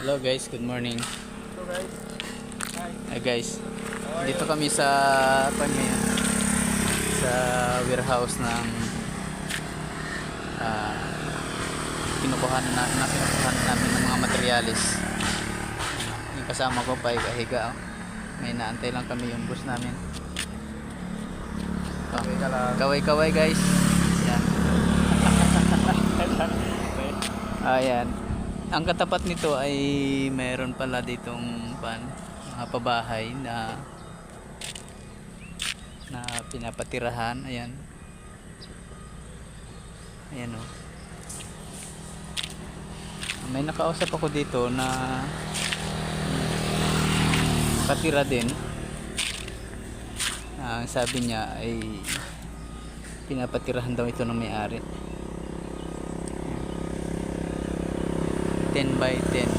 Hello guys, good morning. So guys, hi. Guys. Dito kami sa pan. Sa warehouse ng ah kinukuhan na, na kinukuhan namin ng mga materialis. Yung kasama ko pa kahiga. Oh. May naantay lang kami yung bus namin. Oh. Kaway-kaway guys. Yan. Ayan. Ang katapat nito ay mayroon pala ditong pan, mga pabahay na na pinapatirahan. Ayan. Ayan o. May nakausap ako dito na patira din. Ang sabi niya ay pinapatirahan daw ito ng may-ari. 10 by 10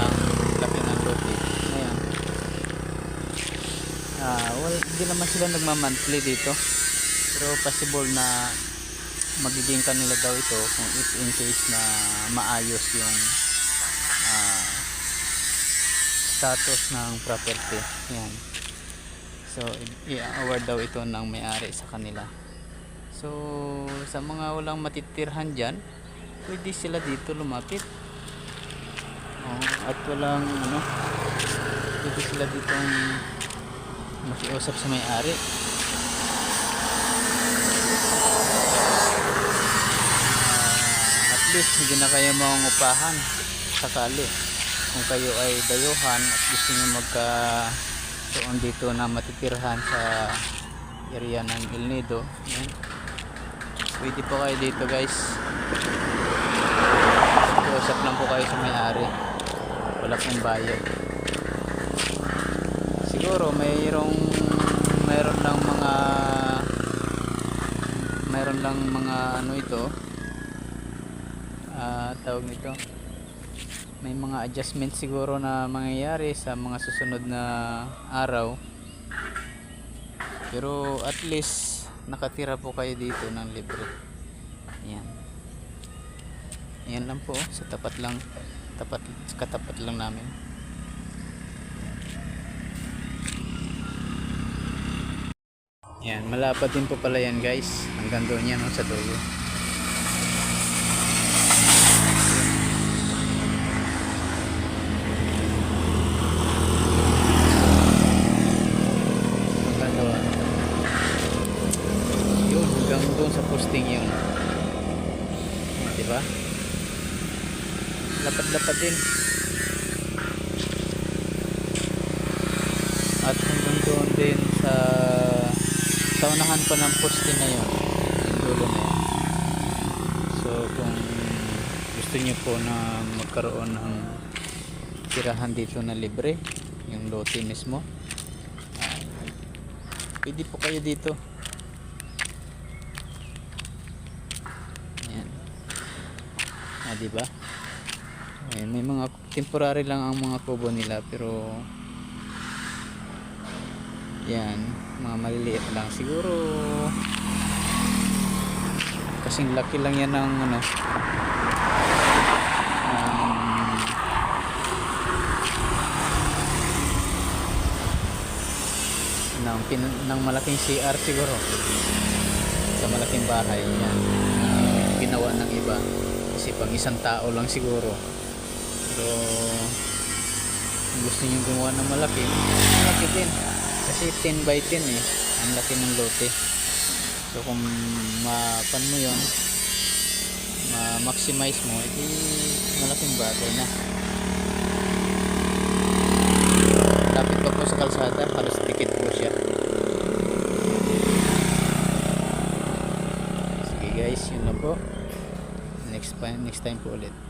ang laki ng lote. Ayan. Ah, well, hindi naman sila nagma-monthly dito. Pero possible na magiging kanila daw ito kung if in case na maayos yung ah, status ng property. Ayan. So, i-award daw ito ng may-ari sa kanila. So, sa mga walang matitirhan dyan, pwede sila dito lumapit. Oh, at walang ano, pwede sila dito makiusap sa may-ari. At least hindi na kayo mangungupahan sakali kung kayo ay dayuhan at gusto nyo magka doon dito na matitirhan sa area ng El Nido yan. pwede po kayo dito guys usap lang po kayo sa may-ari wala pong bayad. Siguro mayroong mayroon lang mga mayroon lang mga ano ito. Ah tawag nito. May mga adjustment siguro na mangyayari sa mga susunod na araw. Pero at least nakatira po kayo dito ng libre. Yan yan lang po sa tapat lang tapat katapat lang namin yan malapad din po pala yan guys hanggang doon yan oh, sa dulo? Yun, hanggang doon sa posting yun. Di ba? Lapad-lapad din. At hanggang doon din sa sa unahan pa ng posting na yun. Yung dulo na yun. So kung gusto niyo po na magkaroon ng tirahan dito na libre, yung lote mismo, ah, pwede po kayo dito. Ayan. Ah, di ba? Ayan, may mga temporary lang ang mga kubo nila pero yan, mga maliliit lang. Siguro kasing laki lang yan ng ano um, ng, pin, ng malaking CR siguro. Sa malaking bahay yan. Ginawa ng iba. Kasi pang isang tao lang siguro kung gusto nyo gumawa ng malaki malaki din. Kasi 10 by 10 eh. Ang laki ng lote. So kung mapan mo yon ma-maximize mo edi malaking bagay na. Lapit pa po sa kalsada halos dikit po siya. Sige guys yun lang po. Next time next time po ulit